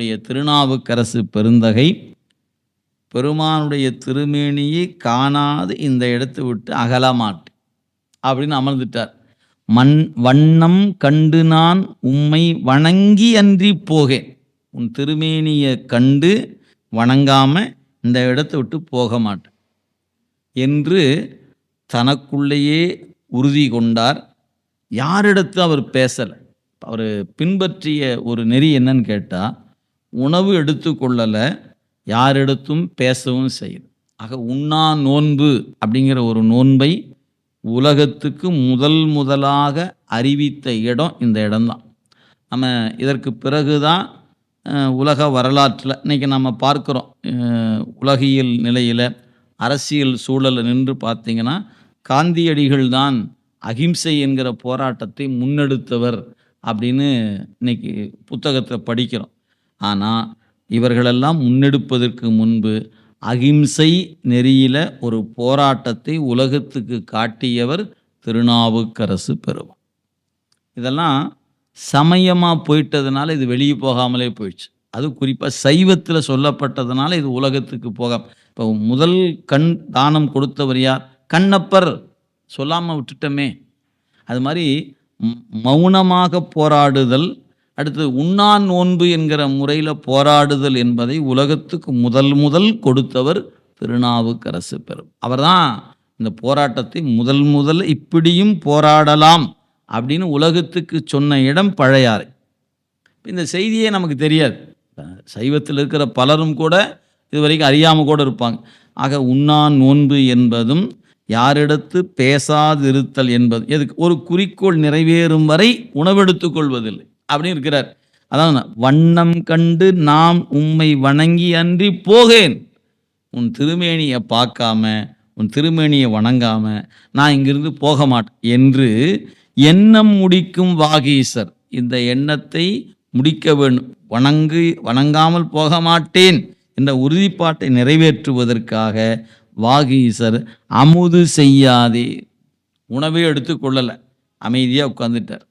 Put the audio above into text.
நம்முடைய திருநாவுக்கரசு பெருந்தகை. பெருமானுடைய திருமேனியை காணாது இந்த இடத்தை விட்டு அகலமாட்டேன் அப்படின்னு அமர்ந்துட்டார். மண் வண்ணம் கண்டு நான் உம்மை வணங்கி அன்றி போகேன். உன் திருமேனியை கண்டு வணங்காம இந்த இடத்தை விட்டு போக மாட்டேன் என்று தனக்குள்ளேயே உறுதி கொண்டார். யாரிடத்து அவர் பேசலை. அவர் பின்பற்றிய ஒரு நெறி என்னன்னு கேட்டால் உணவு எடுத்துக்கொள்ளலை யாரிடத்தும் பேசவும் செய்யுது ஆக உண்ணா நோன்பு அப்படிங்கிற ஒரு நோன்பை உலகத்துக்கு முதல் முதலாக அறிவித்த இடம் இந்த இடம்தான். நம்ம இதற்கு பிறகு தான் உலக வரலாற்றில் இன்றைக்கி நம்ம பார்க்குறோம் உலகியல் நிலையில் அரசியல் சூழலில் நின்று பார்த்திங்கன்னா காந்தியடிகள் தான் அகிம்சை என்கிற போராட்டத்தை முன்னெடுத்தவர் அப்படின்னு இன்றைக்கி புத்தகத்தில் படிக்கிறோம். ஆனால் இவர்களெல்லாம் முன்னெடுப்பதற்கு முன்பு அகிம்சை நெறியில ஒரு போராட்டத்தை உலகத்துக்கு காட்டியவர் திருநாவுக்கரசு பெருமான். இதெல்லாம் சமயமாக போயிட்டதுனால இது வெளியே போகாமலே போயிடுச்சு. அது குறிப்பாக சைவத்தில் சொல்லப்பட்டதுனால இது உலகத்துக்கு போகாம. இப்போ முதல் கண் தானம் கொடுத்தவர் யார்? கண்ணப்பர். சொல்லாமல் விட்டுட்டோமே. அது மாதிரி மௌனமாக போராடுதல் அடுத்து உண்ணான் நோன்பு என்கிற முறையில் போராடுதல் என்பதை உலகத்துக்கு முதல் முதல் கொடுத்தவர் திருநாவுக்கரசு பெரும். அவர்தான் இந்த போராட்டத்தை முதல் முதல் இப்படியும் போராடலாம் அப்படின்னு உலகத்துக்கு சொன்ன இடம் பழையாறு. இந்த செய்தியே நமக்கு தெரியாது. சைவத்தில் இருக்கிற பலரும் கூட இது வரைக்கும் அறியாமல் கூட இருப்பாங்க. ஆக உண்ணா நோன்பு என்பதும் யாரிடத்து பேசாதிருத்தல் என்பது எதுக்கு? ஒரு குறிக்கோள் நிறைவேறும் வரை உணவெடுத்துக் கொள்வதில்லை. அப்படின்னு இருக்கிறார். அதான் வண்ணம் கண்டு நாம் உம்மை வணங்கி அன்றி போகேன். உன் திருமேனியை பார்க்காம உன் திருமேனியை வணங்காம நான் இங்கிருந்து போக மாட்டேன் என்று எண்ணம் முடிக்கும் வாகீசர் இந்த எண்ணத்தை முடிக்க வேண்டும் வணங்கு வணங்காமல் போக மாட்டேன் என்ற உறுதிப்பாட்டை நிறைவேற்றுவதற்காக வாகீசர் அமுது செய்யாதே. உணவே எடுத்துக்கொள்ளலை அமைதியாக உட்கார்ந்துட்டார்.